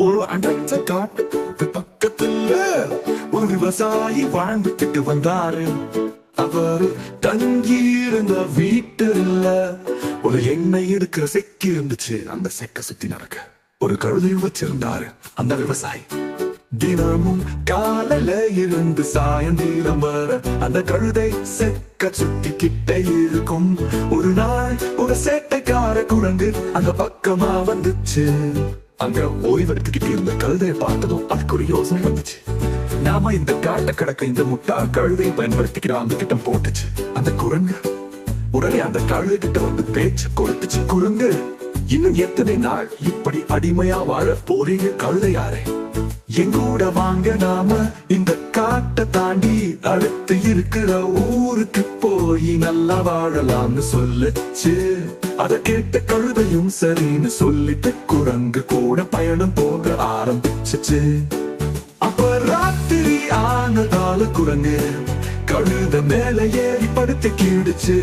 ஒரு அடைச்ச காட்டு பக்கத்துல ஒரு விவசாயி வாழ்ந்துட்டு வந்தாரு. அவரு தங்கியிருந்த வீட்டுல ஒரு எண்ணெய் எடுக்கிற செக்கு இருந்துச்சு. அந்த செக்க சுத்தி நடக்க ஒரு கழுதை வச்சிருந்தாரு அந்த விவசாயி. தினமும் காலையில இருந்து சாயந்தீரம் வர அந்த கழுதை செக்க சுத்தி கிட்ட இருக்கும். ஒரு நாள் ஒரு சேட்டைக்கார குரங்கு அந்த பக்கமா வந்துச்சு. அங்க ஓய்வெடுத்துக்கிட்டு இருந்த கழுதையை பார்த்ததும் அதுக்கு ஒரு யோசனை வந்துச்சு. நாம இந்த காட்ட கிடக்க இந்த முட்டா கழுதையை பயன்படுத்திக்கிட்டு அந்த கிட்ட போட்டுச்சு. அந்த குரங்கு. உடனே அந்த கழுதை கிட்ட வந்து பேச்சு கொடுத்துச்சு. குரங்கு இன்னும் எத்தனை நாள் இப்படி அடிமையா வாழ போறீங்க கழுதையாரே? எங்கூட வாங்க நாம இந்த காட்டை தாண்டி அடுத்து இருக்கிற ஊருக்கு போய் நல்லா வாழலாம்னு சொல்லுச்சு. அத கேட்ட கழுதையும் சரின்னு சொல்லிட்டு குரங்கு கூட பயணம் போக ஆரம்பிச்சுச்சு. அப்ப ராத்திரி ஆனதால குரங்கு கழுத மேல ஏறி படுத்து கீடுச்சு.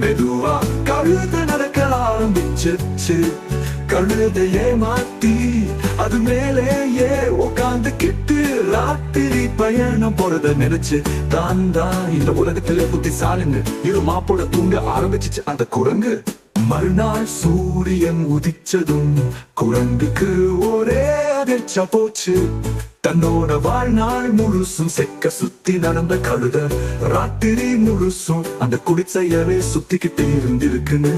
மெதுவா கழுத நடக்க ஆரம்பிச்சிச்சு. கழுதையே மாத்தி அது மேலேயே உட்கார்ந்து கிட்டு ராத்திரி பயணம் போறத நினைச்சு தான் தான் இந்த உலகத்திலே புத்திசாலின்னு இரு மாப்போட தூங்க ஆரம்பிச்சிச்சு அந்த குரங்கு. மறுநாள் சூரியன் உதிச்சதும் குரங்குக்கு ஒரே அதிர்ச்சா போச்சு. தன்னோட வாழ்நாள் முழுசும் செக்க சுத்தி நடந்த கழுத ராத்திரி முழுசும் அந்த குடிசையவே சுத்திக்கிட்டே இருந்திருக்குன்னு.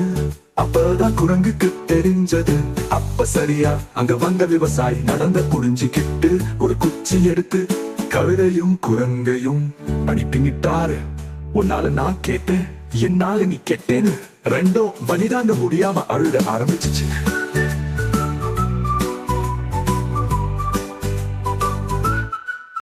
அப்பதான் குரங்குக்கு தெரிஞ்சது அப்ப சரியா அங்க வந்த விவசாயி நடந்த புரிஞ்சுக்கிட்டு ஒரு குச்சி எடுத்து கழுதையும் குரங்கையும் அனுப்பிட்டாரு உன்னால நான் கேட்டேன் என்னால நீ கேட்டேன்னு. ரெண்டும் வனிதாங்க முடியாம அழுத ஆரம்பிச்சிச்சு.